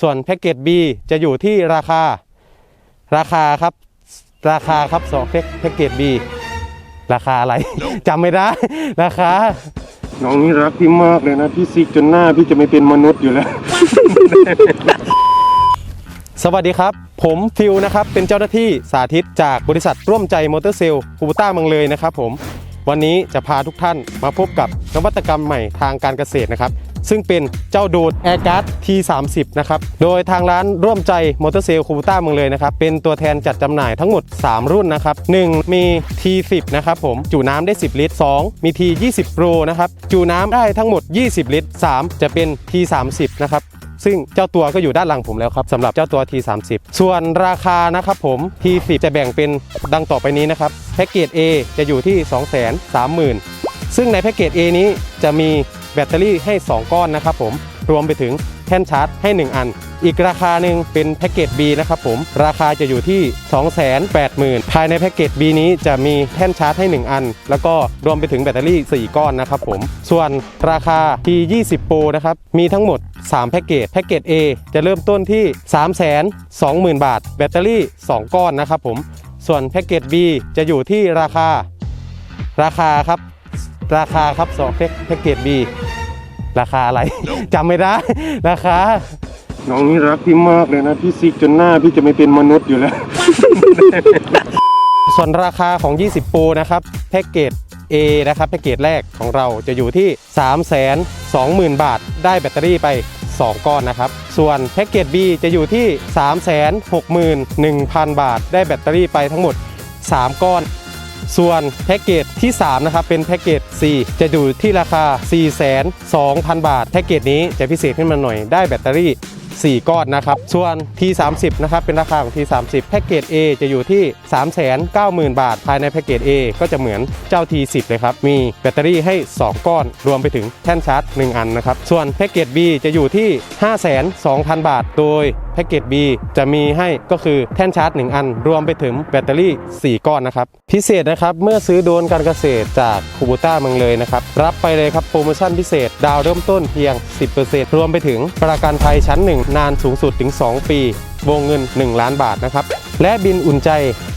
ส่วนแพ็กเกจ B จะอยู่ที่ราคา ราคาครับ ราคาครับสองแพ็กแพ็กเกจ B ราคาอะไร จำไม่ได้ ราคา น้องนี่รักพี่มากเลยนะ พี่ซิกจนหน้าพี่จะไม่เป็นมนุษย์อยู่แล้ว สวัสดีครับ ผมฟิวนะครับ เป็นเจ้าหน้าที่สาธิตจากบริษัทร่วมใจมอเตอร์เซลล์คูบูต้าเมืองเลยนะครับผม วันนี้จะพาทุกท่านมาพบกับนวัตกรรมใหม่ทางการเกษตรนะครับ ซึ่งเป็นเจ้าโดด a i r g u a r d T30 นะครับ โดยทางร้านร่วมใจมอเตอร์เซลล์คูบูต้าเมืองเลยนะครับ เป็นตัวแทนจัดจำหน่ายทั้งหมด 3 รุ่นนะครับ 1 มี T10 นะครับผม จุน้ำได้ 10 ลิตร 2 มี T20 Pro นะครับ จุน้ำได้ทั้งหมด 20 ลิตร 3 จะเป็น T30 นะครับซึ่งเจ้าตัวก็อยู่ด้านหลังผมแล้วครับสำหรับเจ้าตัว T30 ส่วนราคานะครับผม T10 จะแบ่งเป็นดังต่อไปนี้นะครับแพ็กเกจ A จะอยู่ที่ 230,000 ซึ่งในแพ็กเกจ A นี้จะมี แบตเตอรี่ให้ 2 ก้อนนะครับผมรวมไปถึงแท่นชาร์จให้ 1 อัน อีกราคาหนึ่งเป็นแพ็กเกจ B นะครับผมราคาจะอยู่ที่ 280,000 ภายในแพ็กเกจ B นี้จะมีแท่นชาร์จให้ 1 อัน แล้วก็รวมไปถึงแบตเตอรี่ 4 ก้อนนะครับผมส่วนราคา T20 Pro นะครับมีทั้งหมด 3 แพ็กเกจ แพ็กเกจ A จะเริ่มต้นที่ 320,000 บาท แบตเตอรี่ 2 ก้อนนะครับผมส่วนแพ็กเกจ B จะอยู่ที่ราคาราคาครับราคาครับสองแพ็กแพ็กเกจ B ราคาอะไร จำไม่ได้ ราคา น้องนี่รักพี่มากเลยนะ พี่ซิกจนหน้าพี่จะไม่เป็นมนุษย์อยู่แล้ว ส่วนราคาของ 20โปรนะครับแพ็กเกจ A นะครับแพ็กเกจแรกของเราจะอยู่ที่ 3 2 0 0 0 0 บาท ได้แบตเตอรี่ไป 2 ก้อนนะครับ ส่วนแพ็กเกจ B จะอยู่ที่ 3 6 1 0 0 0 บาท ได้แบตเตอรี่ไปทั้งหมด 3 ก้อน ส่วนแพ็กเกจที่ 3 นะครับ เป็นแพ็กเกจ C จะอยู่ที่ราคา 4 2 0 0 0 บาท แพ็กเกจนี้จะพิเศษขึ้นมาหน่อยได้แบตเตอรี่ 4 ก้อนนะครับ ส่วน T30 นะครับเป็นราคาของ T30 แพ็กเกจ A จะอยู่ที่ 390,000 บาท ภายในแพ็กเกจ A ก็จะเหมือนเจ้า T10 เลยครับ มีแบตเตอรี่ให้ 2 ก้อน รวมไปถึงแท่นชาร์จ 1 อันนะครับ ส่วนแพ็กเกจ B จะอยู่ที่502,000 บาท โดยแพ็กเกจ B จะมีให้ก็คือแท่นชาร์จ 1 อัน รวมไปถึงแบตเตอรี่ 4 ก้อนนะครับ พิเศษนะครับ เมื่อซื้อโดนการเกษตรจากคูบูต้าเมืองเลยนะครับ รับไปเลยครับโปรโมชั่นพิเศษ ดาวเริ่มต้นเพียง 10%รวมไปถึงประกันภัยชั้น 1 นานสูงสุดถึง 2 ปี วงเงิน 1 ล้านบาทนะครับและบินอุ่นใจ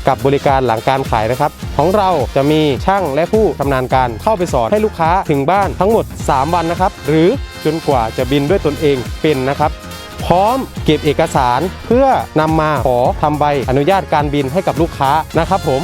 กับบริการหลังการขายนะครับ ของเราจะมีช่างและผู้ชำนาญการเข้าไปสอนให้ลูกค้าถึงบ้านทั้งหมด 3 วันนะครับ หรือจนกว่าจะบินด้วยตนเองเป็นนะครับ พร้อมเก็บเอกสารเพื่อนำมาขอทำใบอนุญาตการบินให้กับลูกค้านะครับผม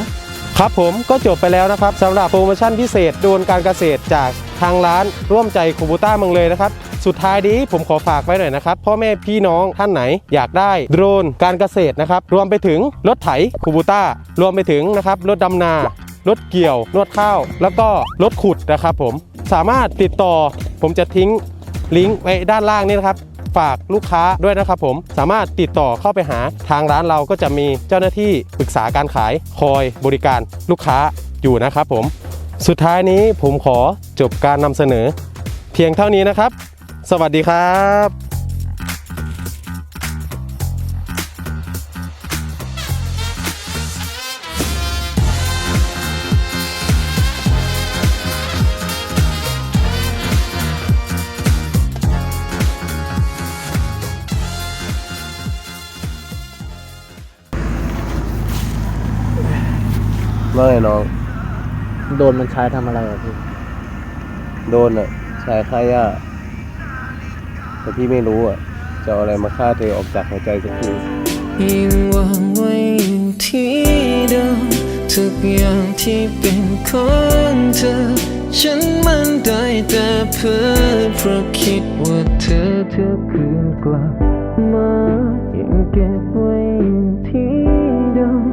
ครับผมก็จบไปแล้วนะครับสำหรับโปรโมชั่นพิเศษโดนการเกษตรจากทางร้านร่วมใจคูบูต้าเมืองเลยนะครับ สุดท้ายนี้ผมขอฝากไว้หน่อยนะครับ พ่อแม่พี่น้องท่านไหนอยากได้โดรนการเกษตรนะครับ รวมไปถึงรถไถคูบูต้ารวมไปถึงนะครับรถดำนา รถเกี่ยว นวดข้าว แล้วก็รถขุดนะครับผมสามารถติดต่อผมจะทิ้งลิงก์ไว้ด้านล่างนี้นะครับ ฝากลูกค้าด้วยนะครับผมสามารถติดต่อเข้าไปหาทางร้านเราก็จะมีเจ้าหน้าที่ปรึกษาการขายคอยบริการลูกค้าอยู่นะครับผม สุดท้ายนี้ผมขอจบการนำเสนอ เพียงเท่านี้นะครับ สวัสดีครับ ว่าไงน้อง โดนมันใช้ทำอะไรอะพี่ โดนอะชายฆ่าย่าแต่พี่ไม่รู้อะ จะเอาอะไรมาฆ่าเธอออกจากหัวใจสักทียังวางไว้อยู่ที่เดิมทุกอย่างที่เป็นของเธอ ฉันมันได้แต่เพ้อเพราะคิดว่าเธอเธอคืนกลับมายังเก็บไว้อยู่ที่เดิม